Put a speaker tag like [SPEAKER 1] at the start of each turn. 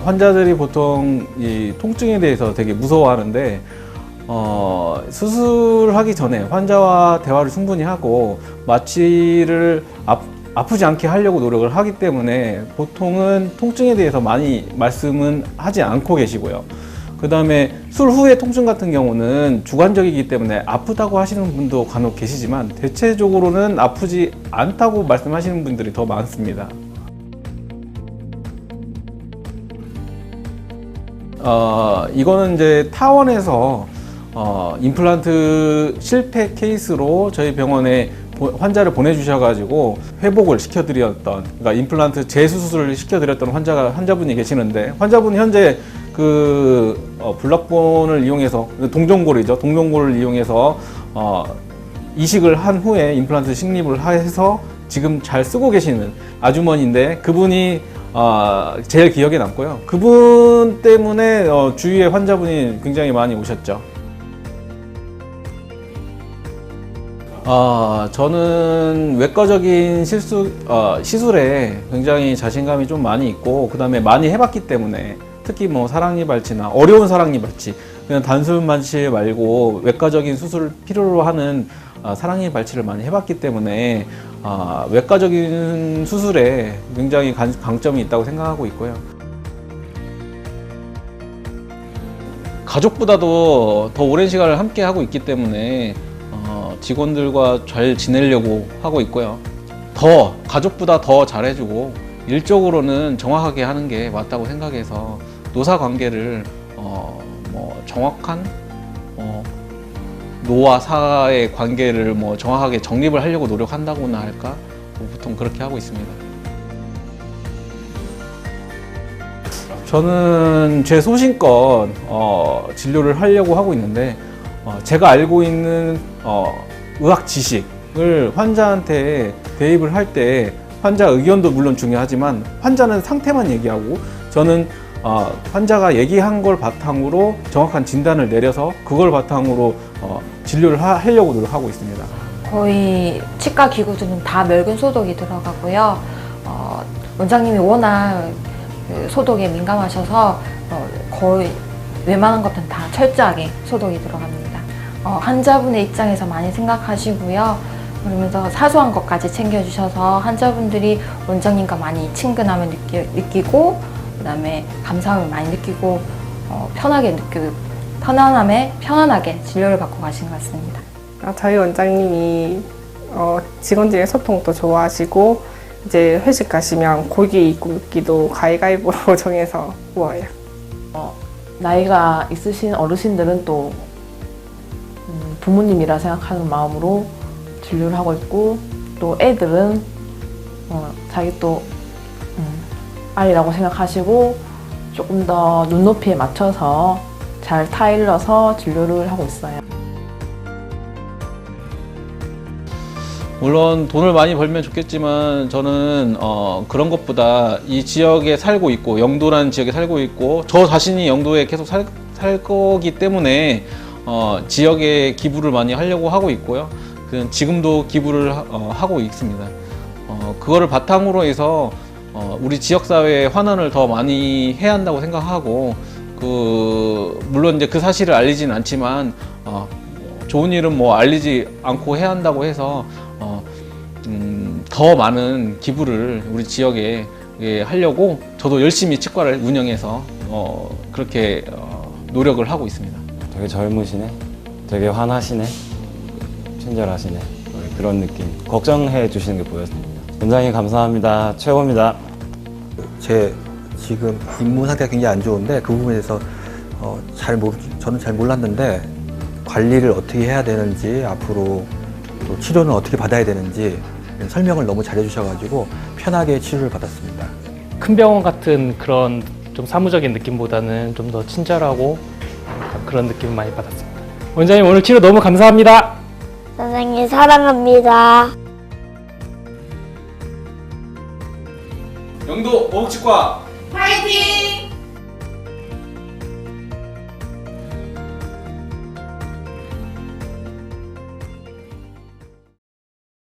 [SPEAKER 1] 아, 환자들이 보통 이 통증에 대해서 되게 무서워하는데 어, 수술하기 전에 환자와 대화를 충분히 하고 마취를 아, 아프지 않게 하려고 노력을 하기 때문에 보통은 통증에 대해서 많이 말씀은 하지 않고 계시고요. 그 다음에 술 후의 통증 같은 경우는 주관적이기 때문에 아프다고 하시는 분도 간혹 계시지만 대체적으로는 아프지 않다고 말씀하시는 분들이 더 많습니다. 어, 이거는 이제 타원에서 어, 임플란트 실패 케이스로 저희 병원에 보- 환자를 보내주셔가지고 회복을 시켜드렸던, 그러니까 임플란트 재수술을 시켜드렸던 환자가 환자분이 계시는데 환자분이 현재 그 어, 블락본을 이용해서 동종골이죠, 동종골을 이용해서 어, 이식을 한 후에 임플란트 식립을 해서 지금 잘 쓰고 계시는 아주머니인데 그분이 어, 제일 기억에 남고요. 그분 때문에 어, 주위에 환자분이 굉장히 많이 오셨죠. 아, 저는 외과적인 실수, 어, 시술에 굉장히 자신감이 좀 많이 있고, 그 다음에 많이 해봤기 때문에, 특히 뭐 사랑니 발치나 어려운 사랑니 발치, 그냥 단순 발치 말고 외과적인 수술을 필요로 하는 아, 사랑니 발치를 많이 해봤기 때문에, 아, 외과적인 수술에 굉장히 간- 강점이 있다고 생각하고 있고요. 가족보다도 더 오랜 시간을 함께 하고 있기 때문에 어, 직원들과 잘 지내려고 하고 있고요. 더 가족보다 더 잘해주고 일적으로는 정확하게 하는 게 맞다고 생각해서 노사 관계를 어, 뭐 정확한 어, 노와 사의 관계를 뭐 정확하게 정립을 하려고 노력한다고나 할까 뭐 보통 그렇게 하고 있습니다. 저는 제 소신껏 어, 진료를 하려고 하고 있는데 어, 제가 알고 있는 어, 의학 지식을 환자한테 대입을 할 때 환자 의견도 물론 중요하지만 환자는 상태만 얘기하고 저는 어, 환자가 얘기한 걸 바탕으로 정확한 진단을 내려서 그걸 바탕으로 어, 진료를 하, 하려고 노력하고 있습니다.
[SPEAKER 2] 거의 치과 기구들은 다 멸균 소독이 들어가고요. 어, 원장님이 워낙 그 소독에 민감하셔서 어, 거의 웬만한 것들은 다 철저하게 소독이 들어갑니다. 어, 환자분의 입장에서 많이 생각하시고요. 그러면서 사소한 것까지 챙겨주셔서 환자분들이 원장님과 많이 친근함을 느끼, 느끼고 그다음에 감사함을 많이 느끼고 어, 편하게 느끼고 편안함에 편안하게 진료를 받고 가신 것 같습니다.
[SPEAKER 3] 아, 저희 원장님이 어, 직원들의 소통도 좋아하시고 이제 회식 가시면 고기 굽기도 가위가위보로 정해서 구워요.
[SPEAKER 4] 나이가 있으신 어르신들은 또 음, 부모님이라 생각하는 마음으로 진료를 하고 있고 또 애들은 어, 자기 또 음, 아이라고 생각하시고 조금 더 눈높이에 맞춰서 잘 타일러서 진료를 하고 있어요.
[SPEAKER 1] 물론 돈을 많이 벌면 좋겠지만 저는 어, 그런 것보다 이 지역에 살고 있고 영도라는 지역에 살고 있고 저 자신이 영도에 계속 살, 살 거기 때문에 어, 지역에 기부를 많이 하려고 하고 있고요. 그 지금도 기부를 하, 어, 하고 있습니다. 어, 그거를 바탕으로 해서 어, 우리 지역 사회의 환원을 더 많이 해야 한다고 생각하고 그 물론 이제 그 사실을 알리진 않지만 어, 좋은 일은 뭐 알리지 않고 해야 한다고 해서 어, 음, 더 많은 기부를 우리 지역에 예, 하려고 저도 열심히 치과를 운영해서 어, 그렇게 어, 노력을 하고 있습니다.
[SPEAKER 5] 되게 젊으시네. 되게 환하시네. 친절하시네. 그런 느낌. 걱정해 주시는 게 보였습니다. 원장님 감사합니다. 최고입니다.
[SPEAKER 6] 제 지금 입문 상태가 굉장히 안 좋은데 그 부분에 대해서 어, 잘 모르, 저는 잘 몰랐는데 관리를 어떻게 해야 되는지 앞으로 또 치료는 어떻게 받아야 되는지 설명을 너무 잘해 주셔가지고 편하게 치료를 받았습니다.
[SPEAKER 7] 큰 병원 같은 그런 좀 사무적인 느낌보다는 좀 더 친절하고 그런 느낌을 많이 받았습니다. 원장님 오늘 치료 너무 감사합니다.
[SPEAKER 8] 선생님 사랑합니다.
[SPEAKER 1] 영도 오목치과
[SPEAKER 8] 화이팅!